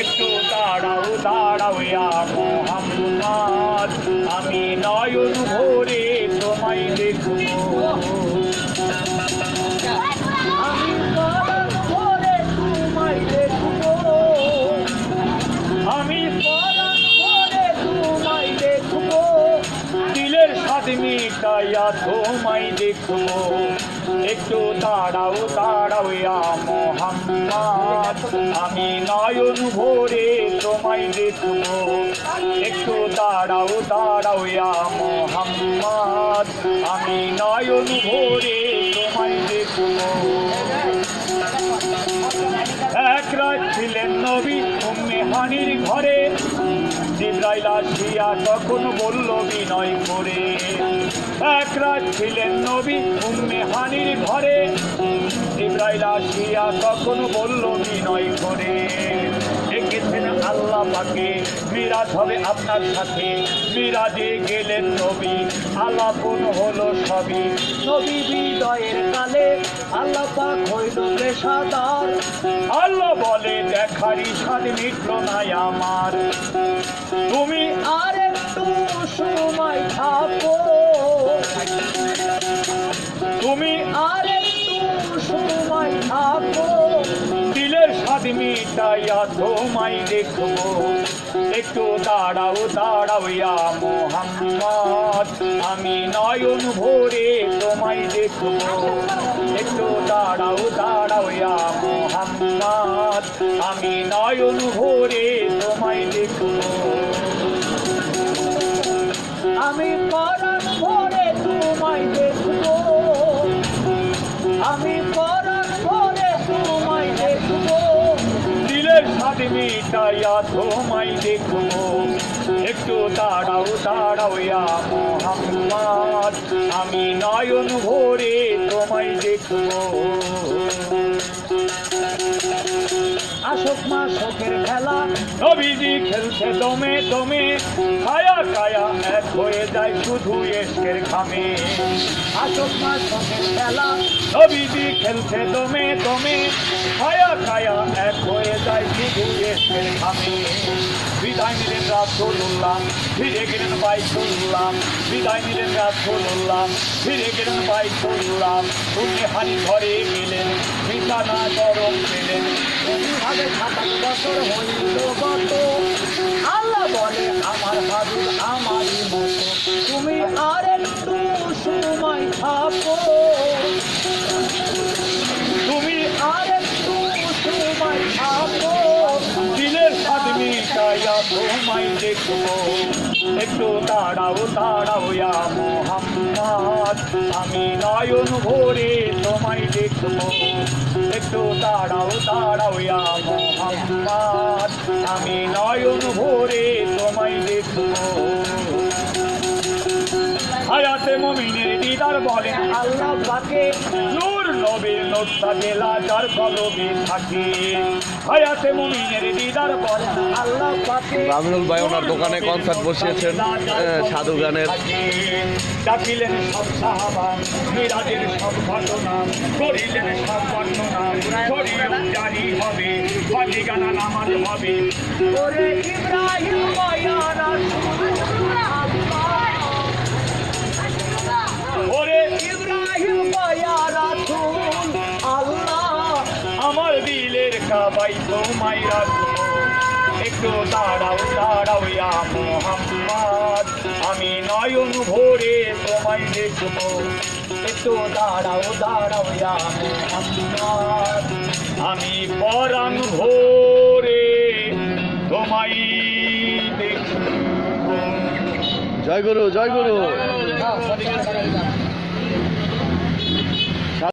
একটু দাঁড়াও দাঁড়াও মোহাম্মদ আমি নয়ন ভরে তোমায় দেখব আমি নয়ন ভরে তোমায় দেখব। আমি পরাণ ভরে তোমায় দেখব। দিলের স্বাদ মিটাইয়া তোমায় দেখব। একটু দাঁড়াও দাঁড়াও ইয়া আমি নয়ন ভরে তোমায় দেখব একটু দাঁড়াও দাঁড়াও মোহাম্মদ আমি নয়ন ভরে তোমায় দেখব এক রাত ছিলেন নবী উম্মে হানির ঘরে। জিব্রাইল আসিয়া তখন বলল, বিনয় করে। এক রাত ছিলেন নবী উম্মে হানির ঘরে। ইব্রাহিল আসিয়া তখন বলল, বিনয় করে। ডেকেছেন আল্লাহ পাকে মিরাজ হবে আপনার সাথে। মিরাজে গেলেন নবী, আলাপন হলো সবই। নবী বিদয়ের কালে আল্লাহ পাক হইল পেশাদার। আল্লাহ বলে দেখারি স্বাদ মিটল নাই আমার। তুমি আর একটু সময় থাকো। তোমায় দেখব একটু দাঁড়াও দাঁড়াও ইয়া মোহাম্মদ। আমি নয়ন ভরে তোমায় দেখব একটু দাঁড়াও দাঁড়াও ইয়া মোহাম্মদ। আমি নয়ন ভরে তোমায় দেখব আমি পরাণ ভরে তোমায় দেখব আমি সাথে মিটাইয়া তোমায় দেখব। একটু দাঁড়াও দাঁড়াও ইয়া মোহাম্মদ। আমি নয়ন ভরে তোমায় দেখব। আশোক মা শোকের খেলা, নবীজি খেলছে দমে দমে। কায়া কায়া এক হয়ে যায় শুধু এসকের ঘামে। আশোক মা শোকের খেলা, নবীজি খেলছে দমে দমে। কায়া কায়া এক হয়ে শুধু এসকের ঘামে বিদায় নিলেন রাসুল্লাহ ফিরে গেলেন বাই চললাম বিদায় নিলেন রাসুল্লাহ ফিরে গেলেন বাই চললাম তুমি হানি ঘরে গেলেন। বিছানা গরম পেলেন। বছর হইল গত তোমায় একটু দাঁড়াও দাঁড়াও ইয়া মোহাম্মদ আমি নয়ন ভরে, তোমায় দেখব। একটু দাঁড়াও দাঁড়াও ইয়া মোহাম্মদ আমি নয়ন ভরে, তোমায় দেখব। হায়াতে মমিনের দিদার বলেন আল্লাহ পাকে নবীর নোটটা জেলা যার কলবে থাকে। হায়াতে মমিনের দিদার আল্লাহ পাকে ভাই ওনার দোকানে কনসার্ট বসিয়েছেন সাধু গানের। ডাকিলেন সব সাহাবা মিরাজের সব ঘটনা করিলেন সব বর্ণনা শরীর জারি হবে গানা নামাজ হবে। ওরে ইব্রাহিম কাবাই তোমায় রাখব একটু দাঁড়াও দাঁড়াও ইয়া মোহাম্মদ আমি নয়ন ভরে তোমায় দেখব একটু দাঁড়াও দাঁড়াও ইয়া মোহাম্মদ আমি পরাণ ভরে তোমায় দেখব জয় গুরু জয় গুরু।